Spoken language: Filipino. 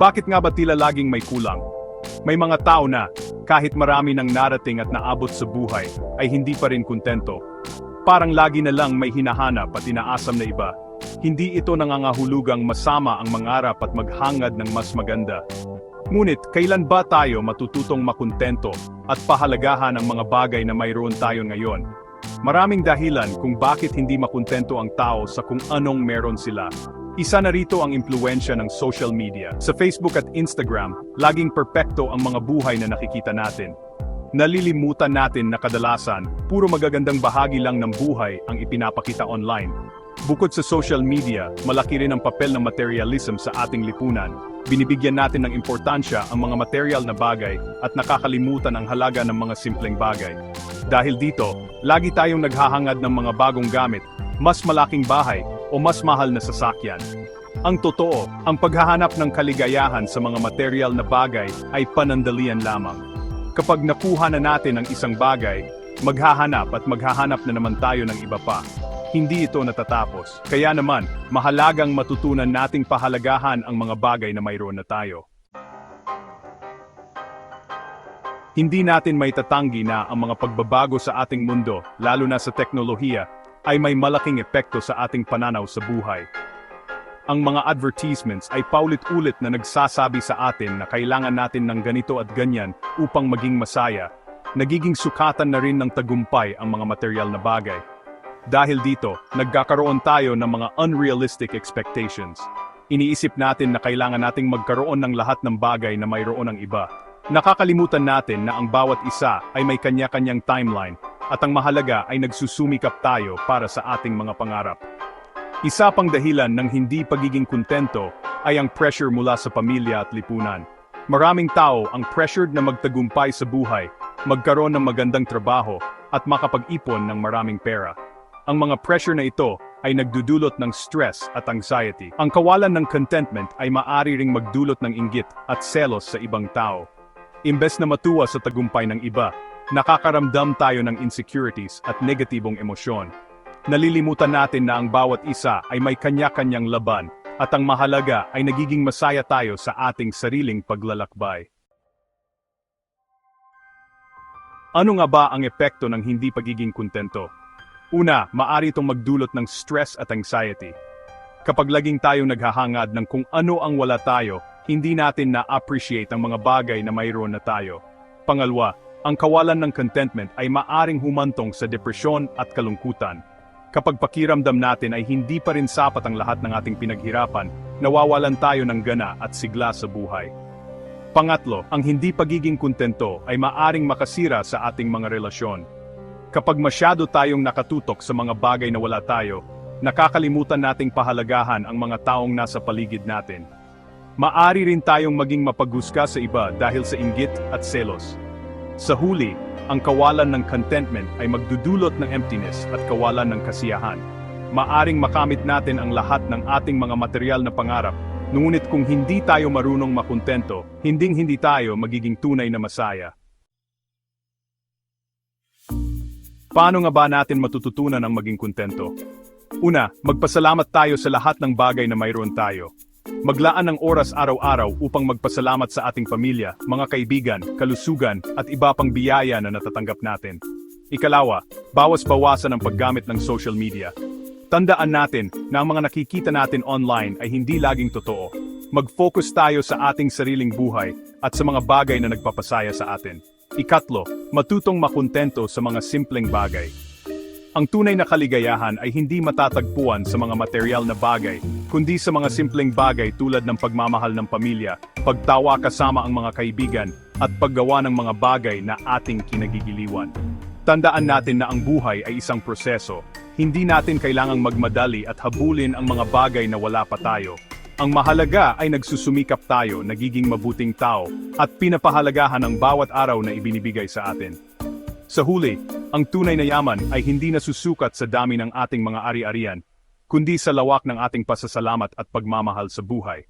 Bakit nga ba tila laging may kulang? May mga tao na, kahit marami ng narating at naabot sa buhay, ay hindi pa rin kontento. Parang lagi na lang may hinahanap at inaasam na iba. Hindi ito nangangahulugang masama ang mangarap at maghangad ng mas maganda. Ngunit, kailan ba tayo matututong makontento at pahalagahan ang mga bagay na mayroon tayo ngayon? Maraming dahilan kung bakit hindi makontento ang tao sa kung anong meron sila. Isa na rito ang impluensya ng social media. Sa Facebook at Instagram, laging perpekto ang mga buhay na nakikita natin. Nalilimutan natin na kadalasan, puro magagandang bahagi lang ng buhay ang ipinapakita online. Bukod sa social media, malaki rin ang papel ng materialism sa ating lipunan. Binibigyan natin ng importansya ang mga material na bagay at nakakalimutan ang halaga ng mga simpleng bagay. Dahil dito, lagi tayong naghahangad ng mga bagong gamit, mas malaking bahay, o mas mahal na sasakyan. Ang totoo, ang paghahanap ng kaligayahan sa mga material na bagay ay panandalian lamang. Kapag nakuha na natin ang isang bagay, maghahanap at maghahanap na naman tayo ng iba pa. Hindi ito natatapos. Kaya naman, mahalagang matutunan nating pahalagahan ang mga bagay na mayroon na tayo. Hindi natin may tatanggi na ang mga pagbabago sa ating mundo, lalo na sa teknolohiya, ay may malaking epekto sa ating pananaw sa buhay. Ang mga advertisements ay paulit-ulit na nagsasabi sa atin na kailangan natin ng ganito at ganyan upang maging masaya. Nagiging sukatan na rin ng tagumpay ang mga material na bagay. Dahil dito, nagkakaroon tayo ng mga unrealistic expectations. Iniisip natin na kailangan nating magkaroon ng lahat ng bagay na mayroon ng iba. Nakakalimutan natin na ang bawat isa ay may kanya-kanyang timeline at ang mahalaga ay nagsusumikap tayo para sa ating mga pangarap. Isa pang dahilan ng hindi pagiging kontento ay ang pressure mula sa pamilya at lipunan. Maraming tao ang pressured na magtagumpay sa buhay, magkaroon ng magandang trabaho, at makapag-ipon ng maraming pera. Ang mga pressure na ito ay nagdudulot ng stress at anxiety. Ang kawalan ng contentment ay maari ring magdulot ng inggit at selos sa ibang tao. Imbes na matuwa sa tagumpay ng iba, nakakaramdam tayo ng insecurities at negatibong emosyon. Nalilimutan natin na ang bawat isa ay may kanya-kanyang laban, at ang mahalaga ay nagiging masaya tayo sa ating sariling paglalakbay. Ano nga ba ang epekto ng hindi pagiging kontento? Una, maari itong magdulot ng stress at anxiety. Kapag laging tayong naghahangad ng kung ano ang wala tayo, hindi natin na-appreciate ang mga bagay na mayroon na tayo. Pangalawa, ang kawalan ng contentment ay maaring humantong sa depresyon at kalungkutan. Kapag pakiramdam natin ay hindi pa rin sapat ang lahat ng ating pinaghirapan, nawawalan tayo ng gana at sigla sa buhay. Pangatlo, ang hindi pagiging kontento ay maaring makasira sa ating mga relasyon. Kapag masyado tayong nakatutok sa mga bagay na wala tayo, nakakalimutan nating pahalagahan ang mga taong nasa paligid natin. Maari rin tayong maging mapaghusga sa iba dahil sa inggit at selos. Sa huli, ang kawalan ng contentment ay magdudulot ng emptiness at kawalan ng kasiyahan. Maaring makamit natin ang lahat ng ating mga material na pangarap, ngunit kung hindi tayo marunong makontento, hinding hindi tayo magiging tunay na masaya. Paano nga ba natin matututunan ang maging kontento? Una, magpasalamat tayo sa lahat ng bagay na mayroon tayo. Maglaan ng oras araw-araw upang magpasalamat sa ating pamilya, mga kaibigan, kalusugan, at iba pang biyaya na natatanggap natin. Ikalawa, bawas-bawasan ang paggamit ng social media. Tandaan natin na ang mga nakikita natin online ay hindi laging totoo. Mag-focus tayo sa ating sariling buhay at sa mga bagay na nagpapasaya sa atin. Ikatlo, matutong makontento sa mga simpleng bagay. Ang tunay na kaligayahan ay hindi matatagpuan sa mga material na bagay, kundi sa mga simpleng bagay tulad ng pagmamahal ng pamilya, pagtawa kasama ang mga kaibigan, at paggawa ng mga bagay na ating kinagigiliwan. Tandaan natin na ang buhay ay isang proseso. Hindi natin kailangang magmadali at habulin ang mga bagay na wala pa tayo. Ang mahalaga ay nagsusumikap tayo, nagiging mabuting tao, at pinapahalagahan ang bawat araw na ibinibigay sa atin. Sa huli, ang tunay na yaman ay hindi nasusukat sa dami ng ating mga ari-arian, kundi sa lawak ng ating pasasalamat at pagmamahal sa buhay.